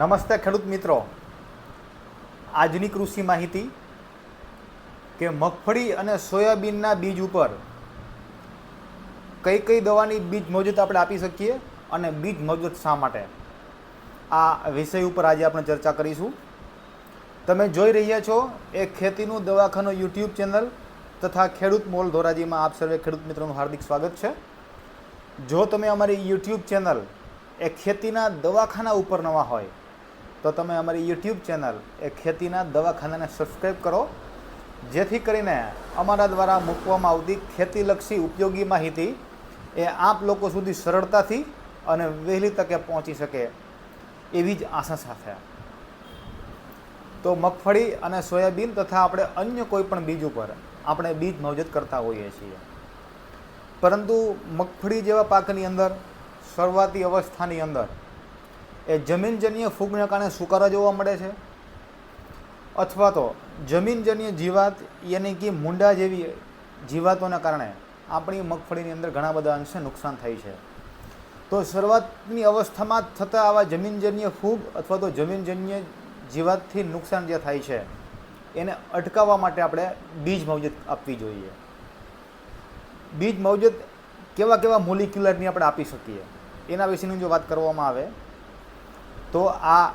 નમસ્તે ખેડૂત મિત્રો. આજની કૃષિ માહિતી કે મગફળી અને સોયાબીનના બીજ ઉપર કઈ કઈ દવાની બીજ મજૂત આપણે આપી શકીએ અને બીજ મજૂત શા માટે? આ વિષય ઉપર આજે આપણે ચર્ચા કરીશું. તમે જોઈ રહ્યા છો એ ખેતીનું દવાખાનું યુટ્યુબ ચેનલ તથા ખેડૂત મોલ ધોરાજીમાં આપ સર્વે ખેડૂત મિત્રોનું હાર્દિક સ્વાગત છે. જો તમે અમારી યુટ્યુબ ચેનલ એ ખેતીના દવાખાના ઉપર નવા હોય તો તમે અમારી યુટ્યુબ ચેનલ એ ખેતીના દવાખાનાને સબસ્ક્રાઈબ કરો. જેથી કરીને અમારા દ્વારા મૂકવામાં આવતી ખેતીલક્ષી ઉપયોગી માહિતી એ આપ લોકો સુધી સરળતાથી અને વહેલી તકે પહોંચી શકે એવી જ આશા સાથે. તો મગફળી અને સોયાબીન તથા આપણે અન્ય કોઈ પણ બીજ ઉપર આપણે બીજ નવજત કરતા હોઈએ છીએ. પરંતુ મગફળી જેવા પાકની અંદર, શરૂઆતી અવસ્થાની અંદર એ જમીનજન્ય ફૂગને કારણે સુકારા જોવા મળે છે? અથવા તો જમીનજન્ય જીવાત યાની કે મૂંડા જેવી જીવાતોના કારણે આપણી મગફળીની અંદર ઘણા બધા અંશે નુકસાન થાય છે. તો શરૂઆતની અવસ્થામાં જ થતા આવા જમીનજન્ય ફૂગ અથવા તો જમીનજન્ય જીવાતથી નુકસાન જે થાય છે, એને અટકાવવા માટે આપણે બીજ મવજત આપવી જોઈએ. બીજ મવજત કેવા કેવા મોલિક્યુલરની આપણે આપી શકીએ? એના વિશેની જો વાત કરવામાં આવે તો આ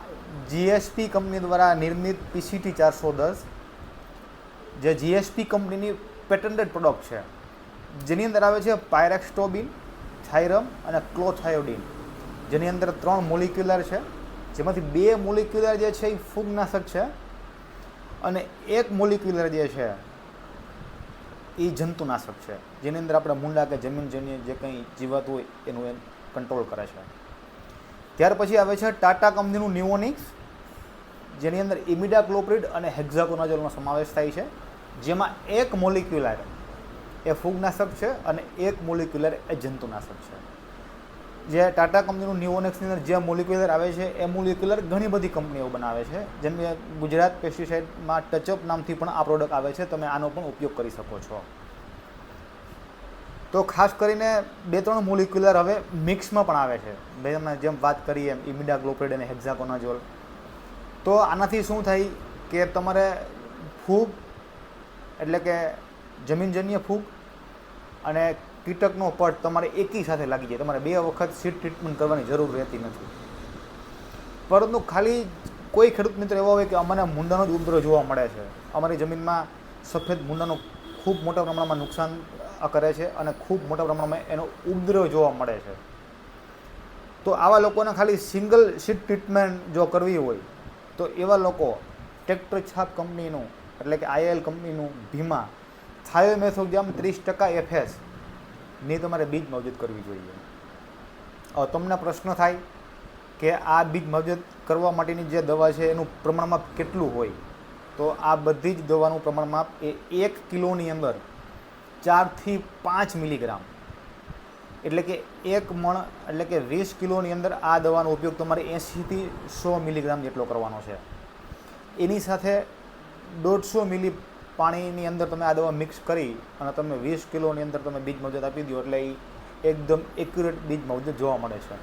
જીએસપી કંપની દ્વારા નિર્મિત પીસીટી ચારસો દસ, જે જીએસપી કંપનીની પેટન્ટેડ પ્રોડક્ટ છે. જેની અંદર આવે છે પાયરેક્સ્ટોબિન થાઇરમ અને ક્લોથાયોડિન. જેની અંદર ત્રણ મોલિક્યુલર છે. જેમાંથી બે મોલિક્યુલર જે છે એ ફૂગનાશક છે અને એક મોલિક્યુલર જે છે એ જંતુનાશક છે. જેની અંદર આપણે મૂંડા કે જમીનજન્ય જે કંઈ જીવાત હોય એનું એ કંટ્રોલ કરે છે. ત્યાર પછી આવે છે ટાટા કંપનીનું ન્યુઓનિક્સ જેની અંદર ઇમિડા ક્લોપ્રિડ અને હેક્ઝાકોનાઝોલનો સમાવેશ થાય છે, જેમાં એક મોલિક્યુલર એ ફૂગનાશક છે અને એક મોલિક્યુલર એ જંતુનાશક છે. જે ટાટા કંપનીનું ન્યુઓનેક્સની અંદર જે મોલિક્યુલર આવે છે, એ મોલિક્યુલર ઘણી બધી કંપનીઓ બનાવે છે. જેમ કે ગુજરાત પેસ્ટિસાઇડમાં ટચઅપ નામથી પણ આ પ્રોડક્ટ આવે છે, તમે આનો પણ ઉપયોગ કરી શકો છો. તો ખાસ કરીને બે ત્રણ મોલિક્યુલર હવે મિક્સમાં પણ આવે છે. બે તમે જેમ વાત કરીએ એમ ઇમિડાગ્લોપ્રિડ અને હેક્ઝાકોનાઝોલ તો આનાથી શું થાય કે તમારે ફૂગ, એટલે કે જમીનજન્ય ફૂગ અને કીટકનો પટ તમારે એકી સાથે લાગી જાય. તમારે બે વખત સીટ ટ્રીટમેન્ટ કરવાની જરૂર રહેતી નથી. પરંતુ ખાલી કોઈ ખેડૂત મિત્ર એવો હોય કે અમને મૂંડાનો જ ઉપદ્રવ જોવા મળે છે. અમારી જમીનમાં સફેદ મૂંડાનું ખૂબ મોટા પ્રમાણમાં નુકસાન કરે છે અને ખૂબ મોટા પ્રમાણમાં એનો ઉપદ્રવ જોવા મળે છે. તો આવા લોકોને ખાલી સિંગલ સીટ ટ્રીટમેન્ટ જો કરવી હોય, તો એવા લોકો ટ્રેક્ટર છાપ કંપનીનું, એટલે કે આઈએલ કંપનીનું ભીમા થાયોમેથોગ્રામ ત્રીસ ટકા એફએસની તમારે બીજ મવજૂદ કરવી જોઈએ. તમને પ્રશ્ન થાય કે આ બીજ મવજૂદ કરવા માટેની જે દવા છે એનું પ્રમાણમાં કેટલું હોય, તો આ બધી જ દવાનું પ્રમાણમાપ એ એક કિલોની અંદર ચારથી પાંચ મિલીગ્રામ. એટલે કે એક મણ, એટલે કે વીસ કિલોની અંદર આ દવાનો ઉપયોગ તમારે એંશીથી સો મિલીગ્રામ જેટલો કરવાનો છે. એની સાથે દોઢસો મિલી પાણીની અંદર તમે આ દવા મિક્સ કરી અને તમે વીસ કિલોની અંદર તમે બીજ મવજત આપી દો એટલે એ એકદમ એક્યુરેટ બીજ મવજત જોવા મળે છે.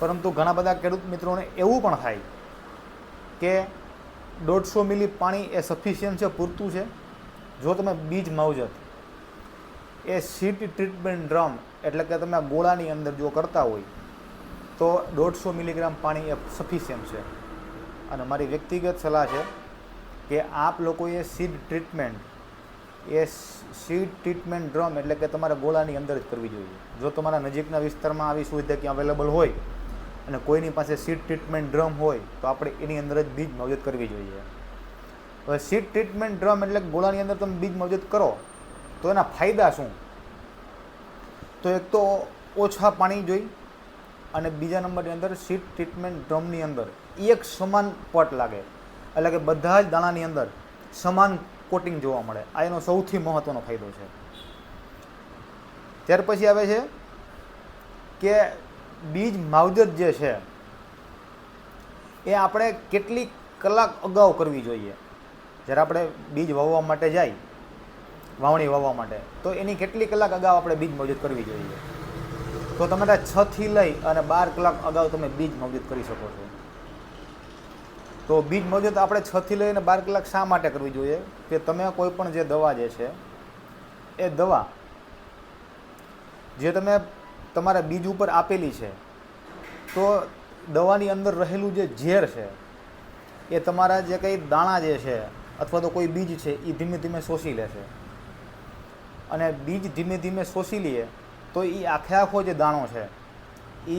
પરંતુ ઘણા બધા ખેડૂત મિત્રોને એવું પણ થાય કે દોઢસો મિલી પાણી એ સફિશિયન્ટ છે, પૂરતું છે. જો તમે બીજ માવજત એ સીટ ટ્રીટમેન્ટ ડ્રમ, એટલે કે તમે ગોળાની અંદર જો કરતા હોય, તો દોઢસો મિલીગ્રામ પાણી એ સફિશિયન્ટ છે. અને મારી વ્યક્તિગત સલાહ છે કે આપ લોકોએ સીડ ટ્રીટમેન્ટ, એ સીડ ટ્રીટમેન્ટ ડ્રમ એટલે કે તમારે ગોળાની અંદર જ કરવી જોઈએ. જો તમારા નજીકના વિસ્તારમાં આવી સુવિધા ક્યાં અવેલેબલ હોય અને કોઈની પાસે સીડ ટ્રીટમેન્ટ ડ્રમ હોય, તો આપણે એની અંદર જ બીજ મવજત કરવી જોઈએ. હવે સીડ ટ્રીટમેન્ટ ડ્રમ એટલે ગોળાની અંદર તમે બીજ મવજત કરો તો એના ફાયદા શું? તો એક તો ઓછા પાણી જોઈ અને બીજા નંબરની અંદર સીટ ટ્રીટમેન્ટ ડ્રમની અંદર. એક સમાન પટ લાગે. એટલે કે બધા જ દાણાની અંદર સમાન કોટિંગ જોવા મળે. આ એનો સૌથી મહત્ત્વનો ફાયદો છે. ત્યાર પછી આવે છે કે બીજ માવજત જે છે, એ આપણે કેટલી કલાક અગાઉ કરવી જોઈએ? જ્યારે આપણે બીજ વાવવા માટે જાય વાવણી વાવવા માટે. તો એની કેટલી કલાક અગાઉ આપણે બીજ મવજૂદ કરવી જોઈએ? તો તમારે છથી લઈ અને બાર કલાક અગાઉ તમે બીજ મવજૂદ કરી શકો છો. તો બીજ મજૂત આપણે છથી લઈને બાર કલાક શા માટે કરવી જોઈએ? કે તમે કોઈ પણ જે દવા જે છે, એ દવા જે તમે તમારા બીજ ઉપર આપેલી છે, તો દવાની અંદર રહેલું જે ઝેર છે, એ તમારા જે કંઈ દાણા જે છે, અથવા તો કોઈ બીજ છે એ ધીમે ધીમે શોષી લેશે. અને બીજ ધીમે ધીમે શોષી લઈએ તો એ આખે આખો જે દાણો છે એ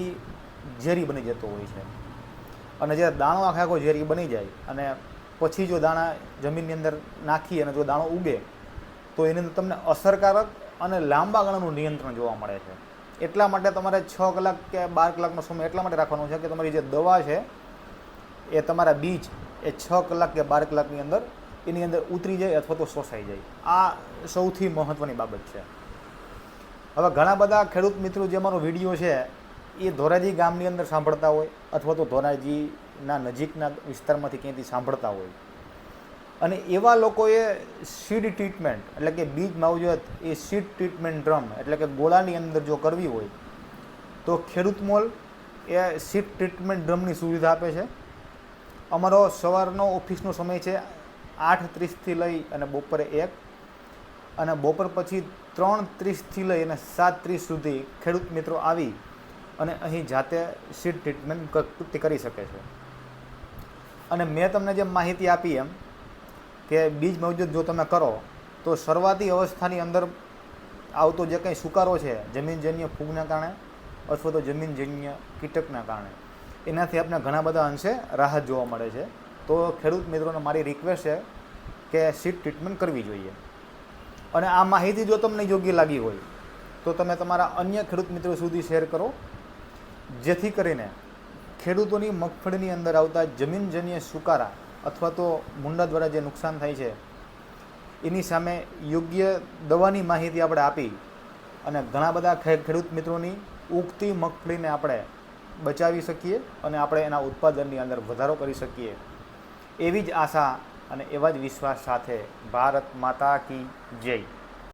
ઝેરી બની જતો હોય છે. અને જ્યારે દાણો આખે આખો ઝેરી બની જાય, અને પછી જો દાણા જમીનની અંદર નાખી અને જો દાણો ઉગે, તો એની અંદર તમને અસરકારક અને લાંબા ગાળાનું નિયંત્રણ જોવા મળે છે. એટલા માટે તમારે છ કલાક કે બાર કલાકનો સમય એટલા માટે રાખવાનો છે કે તમારી જે દવા છે, એ તમારા બીજ એ છ કલાક કે બાર કલાકની અંદર એની અંદર ઉતરી જાય અથવા તો શોષાઈ જાય. આ સૌથી મહત્ત્વની બાબત છે. હવે ઘણા બધા ખેડૂત મિત્રો જે અમારો વીડિયો છે, એ ધોરાજી ગામની અંદર સાંભળતા હોય અથવા તો ધોરાજીના નજીકના વિસ્તારમાંથી ક્યાંયથી સાંભળતા હોય. અને એવા લોકોએ સીડ ટ્રીટમેન્ટ, એટલે કે બીજ માવજત, એ સીડ ટ્રીટમેન્ટ ડ્રમ, એટલે કે ગોળાની અંદર જો કરવી હોય, તો ખેડૂત મોલ એ સીડ ટ્રીટમેન્ટ ડ્રમની સુવિધા આપે છે. અમારો સવારનો ઓફિસનો સમય છે આઠ ત્રીસથી લઈ અને બપોરે એક અને બપોર પછી ત્રણ ત્રીસથી લઈ અને સાત ત્રીસ સુધી ખેડૂત મિત્રો આવી અને અહીં જાતે સીડ ટ્રીટમેન્ટ કરી શકે છે. અને મેં તમને જે માહિતી આપી એમ કે બીજ મવજૂદ જો તમે કરો, તો શરૂઆતી અવસ્થાની અંદર આવતો જે કંઈ સુકારો છે, જમીનજન્ય ફૂગના કારણે અથવા તો જમીનજન્ય કીટકના કારણે, એનાથી આપણે ઘણા બધા અંશે રાહત જોવા મળે છે. તો ખેડૂત મિત્રોને મારી રિક્વેસ્ટ છે કે સીટ ટ્રીટમેન્ટ કરવી જોઈએ. અને આ માહિતી જો તમને યોગ્ય લાગી હોય, તો તમે તમારા અન્ય ખેડૂત મિત્રો સુધી શેર કરો. જેથી કરીને ખેડૂતોની મગફળીની અંદર આવતા જમીનજન્ય સુકારા અથવા તો મુંડા દ્વારા જે નુકસાન થાય છે, એની સામે યોગ્ય દવાની માહિતી આપણે આપી અને ઘણા બધા ખેડૂત મિત્રોની ઉગતી મગફળીને આપણે બચાવી શકીએ અને આપણે એના ઉત્પાદનની અંદર વધારો કરી શકીએ. એવી જ આશા અને એવા જ વિશ્વાસ સાથે ભારત માતા કી જય.